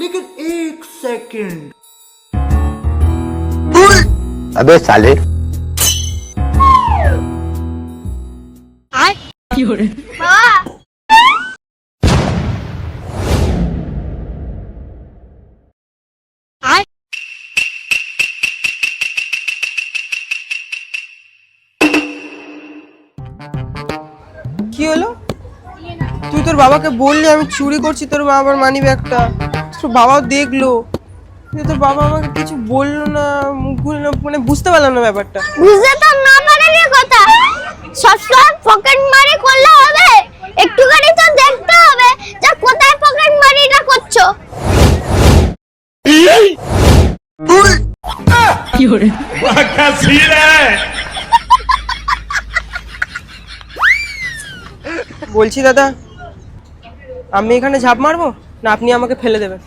लेकिन एक सेकंड अबे साले কি হলো তুই তোর বাবাকে বললি আমি চুরি করছি তোর বাবার মানি ব্যাগটা তোর বাবাও দেখল। কিন্তু তোর বাবা আমাকে কিছু বলল না মুখ না, মানে বুঝতে পারলাম না ব্যাপারটা। বুঝতে তো না পারারই কথা। সবসময় পকেট মারি করলে হবে। একটুখানি তো দেখতে হবে যে কোথায় পকেট মারিটা করছ। বলছি দাদা আমি এখানে ঝাঁপ মারবো? না আপনি আমাকে ফেলে দেবেন।